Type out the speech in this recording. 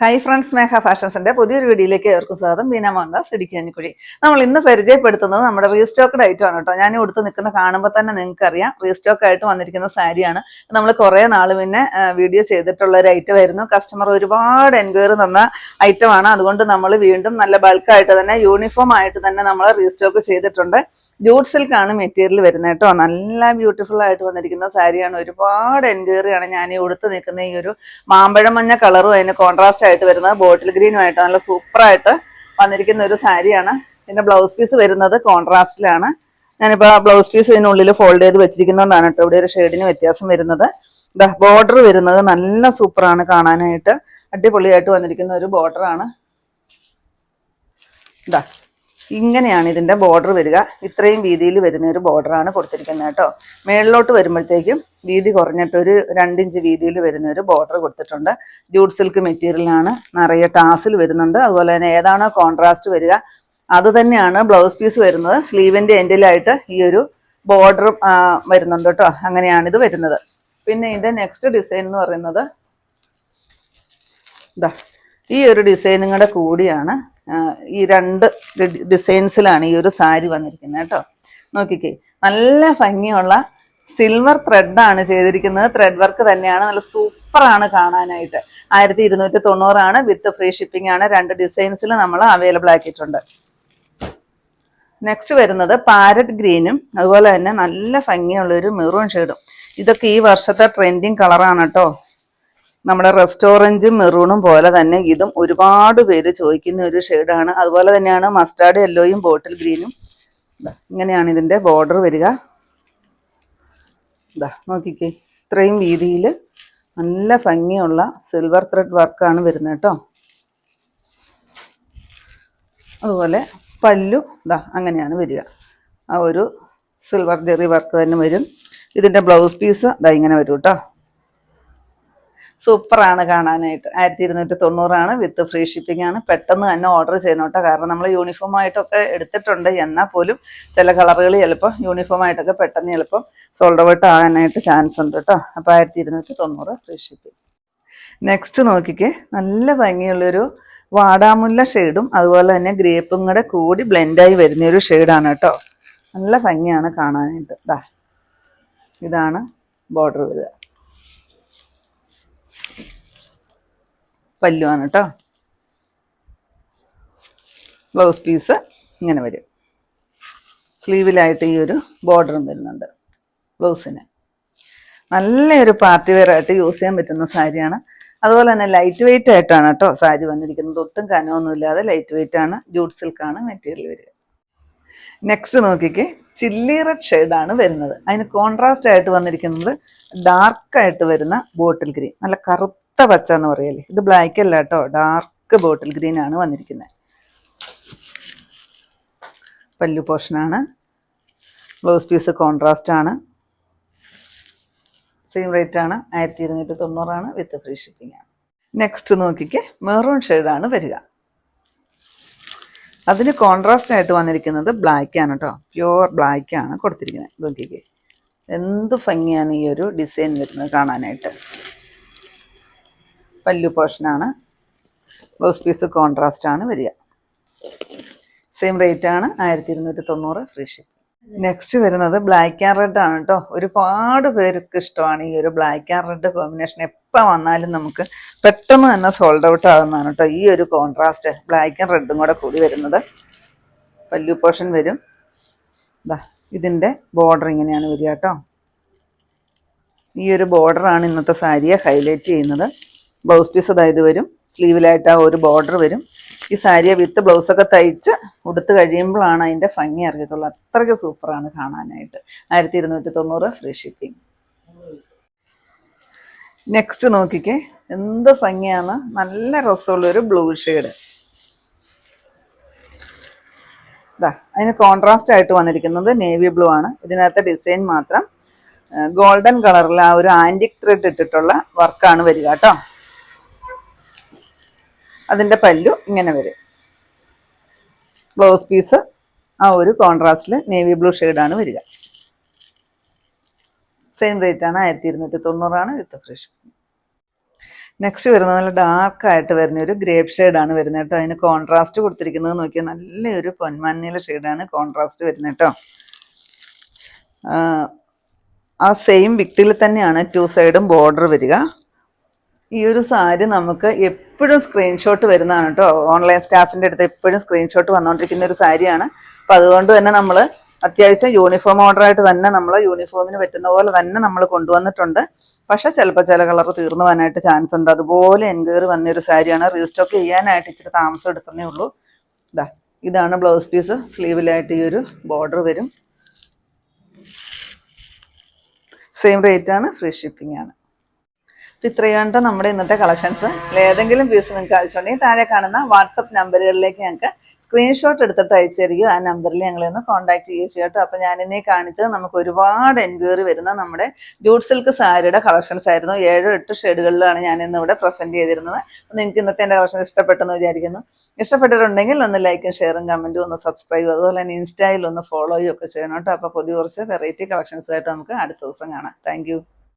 Hi friends മേഘ ഫാഷൻസിന്റെ പുതിയൊരു വീഡിയോയിലേക്ക് ഏവർക്കും സ്വാഗതം. ബീന മോഹൻദാസ് ഇടുക്കിയഞ്ഞിക്കുഴി നമ്മൾ ഇന്ന് പരിചയപ്പെടുത്തുന്നത് നമ്മുടെ റീസ്റ്റോക്കഡ് ഐറ്റം ആണ് കേട്ടോ. ഞാൻ ഇവിടുത്തെ നിൽക്കുന്ന കാണുമ്പോൾ തന്നെ നിങ്ങൾക്ക് അറിയാം റീസ്റ്റോക്ക് ആയിട്ട് വന്നിരിക്കുന്ന സാരിയാണ് നമ്മൾ കുറേ നാൾ പിന്നെ വീഡിയോ ചെയ്തിട്ടുള്ള ഒരു ഐറ്റം ആയിരുന്നു. കസ്റ്റമർ ഒരുപാട് എൻക്വയറി തന്ന ഐറ്റം ആണ്. അതുകൊണ്ട് നമ്മൾ വീണ്ടും നല്ല ബൾക്കായിട്ട് തന്നെ യൂണിഫോം ആയിട്ട് തന്നെ നമ്മൾ റീസ്റ്റോക്ക് ചെയ്തിട്ടുണ്ട്. ജൂട്ട് സിൽക്കാണ് മെറ്റീരിയൽ വരുന്നത് കേട്ടോ. നല്ല ബ്യൂട്ടിഫുൾ ആയിട്ട് വന്നിരിക്കുന്ന സാരിയാണ് ഒരുപാട് എൻക്വയറിയാണ് ഞാൻ ഈ ഉടുത്ത് നിൽക്കുന്ന ഈ ഒരു മാമ്പഴ മഞ്ഞ കളറും അതിന് കോൺട്രാസ്റ്റ് ആയിട്ട് വരുന്നത്. ബോട്ടിൽ ഗ്രീനുമായിട്ട് നല്ല സൂപ്പറായിട്ട് വന്നിരിക്കുന്ന ഒരു സാരിയാണ് പിന്നെ ബ്ലൗസ് പീസ് വരുന്നത് കോൺട്രാസ്റ്റിലാണ് ഞാനിപ്പോൾ ബ്ലൗസ് പീസ് ഇതിനുള്ളിൽ ഫോൾഡ് ചെയ്ത് വെച്ചിരിക്കുന്നതുകൊണ്ടാണ് കേട്ടോ ഇവിടെ ഒരു ഷെയ്ഡിന് വ്യത്യാസം വരുന്നത്. ബോർഡർ വരുന്നത് നല്ല സൂപ്പറാണ് കാണാനായിട്ട്. അടിപൊളിയായിട്ട് വന്നിരിക്കുന്ന ഒരു ബോർഡറാണ് ഇതാ ഇങ്ങനെയാണ് ഇതിന്റെ ബോർഡർ വരിക. ഇത്രയും വീതിയിൽ വരുന്ന ഒരു ബോർഡറാണ് കൊടുത്തിരിക്കുന്നത് കേട്ടോ. മേളിലോട്ട് വരുമ്പോഴത്തേക്കും വീതി കുറഞ്ഞിട്ട് ഒരു രണ്ടിഞ്ച് വീതിയിൽ വരുന്ന ഒരു ബോർഡർ കൊടുത്തിട്ടുണ്ട്. ജൂട്ട് സിൽക്ക് മെറ്റീരിയലാണ് നിറയെ ടാസിൽ വരുന്നുണ്ട്. അതുപോലെ തന്നെ ഏതാണോ കോൺട്രാസ്റ്റ് വരിക. അത് തന്നെയാണ് ബ്ലൗസ് പീസ് വരുന്നത്. സ്ലീവിന്റെ എൻഡിലായിട്ട് ഈ ഒരു ബോർഡർ വരുന്നുണ്ട് കേട്ടോ. അങ്ങനെയാണ് ഇത് വരുന്നത്. പിന്നെ ഇതിന്റെ നെക്സ്റ്റ് ഡിസൈൻ എന്ന് പറയുന്നത് ഇതാ ഈ ഒരു ഡിസൈനും കൂടെ കൂടിയാണ്. ഈ രണ്ട് ഡിസൈൻസിലാണ് ഈ ഒരു സാരി വന്നിരിക്കുന്നത് കേട്ടോ. നോക്കിക്കേ നല്ല ഭംഗിയുള്ള സിൽവർ ത്രെഡാണ് ചെയ്തിരിക്കുന്നത്. ത്രെഡ് വർക്ക് തന്നെയാണ്. നല്ല സൂപ്പറാണ് കാണാനായിട്ട്. ആയിരത്തി ഇരുന്നൂറ്റി തൊണ്ണൂറാണ് വിത്ത് ഫ്രീ ഷിപ്പിംഗ് ആണ്. രണ്ട് ഡിസൈൻസിൽ നമ്മൾ അവൈലബിൾ ആക്കിയിട്ടുണ്ട്. നെക്സ്റ്റ് വരുന്നത് പാരറ്റ് ഗ്രീനും അതുപോലെ തന്നെ നല്ല ഭംഗിയുള്ള ഒരു മെറൂൺ ഷെയ്ഡും ഇതൊക്കെ ഈ വർഷത്തെ ട്രെൻഡിങ് കളറാണ് കേട്ടോ. നമ്മുടെ റെസ്റ്റോറന്റും മെറൂണും പോലെ തന്നെ ഇതും ഒരുപാട് പേര് ചോദിക്കുന്ന ഒരു ഷെയ്ഡാണ്. അതുപോലെ തന്നെയാണ് മസ്റ്റാർഡ് യെല്ലോയും ബോട്ടിൽ ഗ്രീനും. ഇങ്ങനെയാണ് ഇതിന്റെ ബോർഡർ വരിക. ഇതാ നോക്കിക്കേ. ഇത്രയും വീതിയിൽ നല്ല ഭംഗിയുള്ള സിൽവർ ത്രെഡ് വർക്കാണ് വരുന്നത് കേട്ടോ. അതുപോലെ പല്ലു ഇതാ അങ്ങനെയാണ് വരിക. ആ ഒരു സിൽവർ ജെറി വർക്ക് തന്നെ വരും. ഇതിന്റെ ബ്ലൗസ് പീസ് ഇതാ ഇങ്ങനെ വരും കേട്ടോ. സൂപ്പറാണ് കാണാനായിട്ട്. ആയിരത്തി ഇരുന്നൂറ്റി തൊണ്ണൂറാണ് വിത്ത് ഫ്രീ ഷിപ്പിംഗ് ആണ്. പെട്ടെന്ന് തന്നെ ഓർഡർ ചെയ്യണം കേട്ടോ കാരണം നമ്മൾ യൂണിഫോം ആയിട്ടൊക്കെ എടുത്തിട്ടുണ്ട്. എന്നാൽ പോലും ചില കളറുകൾ ചിലപ്പോൾ യൂണിഫോം ആയിട്ടൊക്കെ പെട്ടെന്ന് ചിലപ്പം സോൾഡ് ഔട്ട് ആകാനായിട്ട് ചാൻസ് ഉണ്ട് കേട്ടോ അപ്പോൾ ആയിരത്തി ഇരുന്നൂറ്റി തൊണ്ണൂറ് ഫ്രീ ഷിപ്പിംഗ് നെക്സ്റ്റ് നോക്കിക്കേ. നല്ല ഭംഗിയുള്ളൊരു വാടാമുല്ല ഷെയ്ഡും അതുപോലെ തന്നെ ഗ്രേപ്പും കൂടെ കൂടി ബ്ലെൻഡായി വരുന്ന ഒരു ഷെയ്ഡാണ് കേട്ടോ നല്ല ഭംഗിയാണ് കാണാനായിട്ട്. ഇതാ ഇതാണ് ബോർഡർ വരിക. പല്ലുവാണ് കേട്ടോ. ബ്ലൗസ് പീസ് ഇങ്ങനെ വരും. സ്ലീവിലായിട്ട് ഈ ഒരു ബോർഡറും വരുന്നുണ്ട് ബ്ലൗസിന് നല്ലൊരു പാർട്ടി വെയർ ആയിട്ട് യൂസ് ചെയ്യാൻ പറ്റുന്ന സാരിയാണ്. അതുപോലെ തന്നെ ലൈറ്റ് വെയിറ്റ് ആയിട്ടാണ് കേട്ടോ സാരി വന്നിരിക്കുന്നത്. ഒട്ടും കനമൊന്നുമില്ലാതെ ലൈറ്റ് വെയിറ്റ് ആണ്. ജൂട്ട് സിൽക്കാണ് മെറ്റീരിയൽ വരിക. നെക്സ്റ്റ് നോക്കിക്കേ ചില്ലി റെഡ് ഷെയ്ഡാണ് വരുന്നത്. അതിന് കോൺട്രാസ്റ്റ് ആയിട്ട് വന്നിരിക്കുന്നത് ഡാർക്ക് ആയിട്ട് വരുന്ന ബോട്ടിൽ ഗ്രീൻ. നല്ല കറുത്ത പച്ച എന്ന് പറയല്ലേ ഇത് ബ്ലാക്ക് അല്ല കേട്ടോ ഡാർക്ക് ബോട്ടിൽ ഗ്രീൻ ആണ് വന്നിരിക്കുന്നത് പല്ലു പോർഷനാണ് ബ്ലൗസ് പീസ് കോൺട്രാസ്റ്റ് ആണ്. സെയിം റേറ്റ് ആണ്. ആയിരത്തി ഇരുന്നൂറ്റി തൊണ്ണൂറാണ് വിത്ത് ഫ്രീ ഷിപ്പിംഗ് ആണ്. നെക്സ്റ്റ് നോക്കിക്കേ. മെറൂൺ ഷെയ്ഡാണ് വരിക. അതിന് കോൺട്രാസ്റ്റ് ആയിട്ട് വന്നിരിക്കുന്നത് ബ്ലാക്ക് ആണ് കേട്ടോ പ്യുവർ ബ്ലാക്ക് ആണ് കൊടുത്തിരിക്കുന്നത് നോക്കിക്കേ. എന്ത് ഭംഗിയാണ് ഈ ഒരു ഡിസൈൻ വരുന്നത് കാണാനായിട്ട്. പല്ലു പോർഷനാണ്. ബ്ലൗസ് പീസ് കോൺട്രാസ്റ്റ് ആണ് വരിക. സെയിം റേറ്റ് ആണ് ആയിരത്തി ഇരുന്നൂറ്റി തൊണ്ണൂറ് ഫ്രീ ഷിപ്പ് നെക്സ്റ്റ് വരുന്നത് ബ്ലാക്ക് ആൻഡ് റെഡ് ആണ് കേട്ടോ ഒരുപാട് പേർക്ക് ഇഷ്ടമാണ് ഈ ഒരു ബ്ലാക്ക് ആൻഡ് റെഡ് കോമ്പിനേഷൻ എപ്പോൾ വന്നാലും നമുക്ക് പെട്ടെന്ന് തന്നെ സോൾഡ് ഔട്ട് ആകുന്നതാണ് കേട്ടോ ഈ ഒരു കോൺട്രാസ്റ്റ് ബ്ലാക്ക് ആൻഡ് റെഡും കൂടെ കൂടി വരുന്നത്. പല്ലു പോർഷൻ വരും. ഇതാ ഇതിന്റെ ബോർഡർ ഇങ്ങനെയാണ് വരിക കേട്ടോ ഈ ഒരു ബോർഡറാണ് ഇന്നത്തെ സാരിയെ ഹൈലൈറ്റ് ചെയ്യുന്നത്. ബ്ലൗസ് പീസ് അതായത് വരും. സ്ലീവിലായിട്ട് ആ ഒരു ബോർഡർ വരും. ഈ സാരിയെ വിത്ത് ബ്ലൗസൊക്കെ തയ്ച്ച് ഉടുത്ത് കഴിയുമ്പോഴാണ് അതിന്റെ ഭംഗി അറിയത്തുള്ളൂ. അത്രയ്ക്ക് സൂപ്പറാണ് കാണാനായിട്ട്. ആയിരത്തി ഇരുന്നൂറ്റി തൊണ്ണൂറ് ഫ്രീ ഷിപ്പിംഗ് നെക്സ്റ്റ് നോക്കിക്കേ. എന്ത് ഭംഗിയാണ്. നല്ല രസമുള്ളൊരു ബ്ലൂ ഷെയ്ഡ് ഇതാ അതിന് കോൺട്രാസ്റ്റ് ആയിട്ട് വന്നിരിക്കുന്നത് നേവി ബ്ലൂ ആണ്. ഇതിനകത്തെ ഡിസൈൻ മാത്രം ഗോൾഡൻ കളറിൽ ആ ഒരു ആന്റിക് ത്രെഡ് ഇട്ടിട്ടുള്ള വർക്കാണ് വരിക കേട്ടോ. അതിന്റെ പല്ലു ഇങ്ങനെ വരും. ബ്ലൗസ് പീസ് ആ ഒരു കോൺട്രാസ്റ്റിൽ നേവി ബ്ലൂ ഷെയ്ഡാണ് വരിക. സെയിം റേറ്റ് ആണ് ആയിരത്തി ഇരുന്നൂറ്റി തൊണ്ണൂറാണ് വിത്ത് ഫ്രഷ് നെക്സ്റ്റ് വരുന്നത് നല്ല ഡാർക്ക് ആയിട്ട് വരുന്ന ഒരു ഗ്രേപ്പ് ഷെയ്ഡാണ് വരുന്നത് കേട്ടോ. അതിന് കോൺട്രാസ്റ്റ് കൊടുത്തിരിക്കുന്നത് നോക്കിയാൽ നല്ലൊരു പൊന്മഞ്ഞില ഷെയ്ഡാണ് കോൺട്രാസ്റ്റ് വരുന്നത് കേട്ടോ. ആ, ആ സെയിം വിക്തിൽ തന്നെയാണ് ടു സൈഡും ബോർഡർ വരിക. ഈ ഒരു സാരി നമുക്ക് എപ്പോഴും സ്ക്രീൻഷോട്ട് വരുന്നതാണ് കേട്ടോ ഓൺലൈൻ സ്റ്റാഫിന്റെ അടുത്ത് എപ്പോഴും സ്ക്രീൻഷോട്ട് വന്നുകൊണ്ടിരിക്കുന്ന ഒരു സാരിയാണ്. അപ്പം അതുകൊണ്ട് തന്നെ നമ്മൾ അത്യാവശ്യം യൂണിഫോം ഓർഡറായിട്ട് തന്നെ നമ്മൾ യൂണിഫോമിന് പറ്റുന്ന പോലെ തന്നെ നമ്മൾ കൊണ്ടുവന്നിട്ടുണ്ട്. പക്ഷേ ചിലപ്പോൾ ചില കളർ തീർന്നു പോകാനായിട്ട് ചാൻസ് ഉണ്ട്. അതുപോലെ എൻക്വയറി വന്നൊരു സാരിയാണ്. റീസ്റ്റോക്ക് ചെയ്യാനായിട്ട് ഇച്ചിരി താമസം എടുക്കുന്നേ ഉള്ളൂ. ഇതാ ഇതാണ് ബ്ലൗസ് പീസ് സ്ലീവിലായിട്ട് ഈ ഒരു ബോർഡർ വരും. സെയിം റേറ്റ് ആണ് ഫ്രീ ഷിപ്പിംഗ് ആണ്. ഇത്രയാണ് നമ്മുടെ ഇന്നത്തെ കളക്ഷൻസ് ഏതെങ്കിലും പീസ് നിങ്ങൾക്ക് ആവശ്യമുണ്ടെങ്കിൽ താഴെ കാണുന്ന വാട്സപ്പ് നമ്പറുകളിലേക്ക് ഞങ്ങൾക്ക് സ്ക്രീൻഷോട്ട് എടുത്തിട്ട് അയച്ചു ആ നമ്പറിൽ ഞങ്ങളെ ഒന്ന് കോൺടാക്ട് ചെയ്യുക ചെയ്യട്ടോ അപ്പോൾ ഞാനിന്നേ കാണിച്ചത് നമുക്ക് ഒരുപാട് എൻക്വയറി വരുന്ന നമ്മുടെ ജൂട്ട് സിൽക്ക് സാരിയുടെ കളക്ഷൻസ് ആയിരുന്നു. ഏഴോ എട്ട് ഷെയ്ഡുകളിലാണ് ഞാൻ ഇന്ന് ഇവിടെ പ്രസന്റ് ചെയ്തിരുന്നത്. നിങ്ങൾക്ക് ഇന്നത്തെ എന്റെ കളക്ഷൻ ഇഷ്ടപ്പെട്ടെന്ന് വിചാരിക്കുന്നു. ഇഷ്ടപ്പെട്ടിട്ടുണ്ടെങ്കിൽ ഒന്ന് ലൈക്കും ഷെയറും കമന്റും ഒന്ന് സബ്സ്ക്രൈബ് അതുപോലെ തന്നെ ഇൻസ്റ്റയിൽ ഒന്ന് ഫോളോ ഒക്കെ ചെയ്യണം കേട്ടോ. അപ്പോൾ പുതിയ കുറച്ച് വെറൈറ്റി കളക്ഷൻസുമായിട്ട് നമുക്ക് അടുത്ത ദിവസം കാണാം. താങ്ക്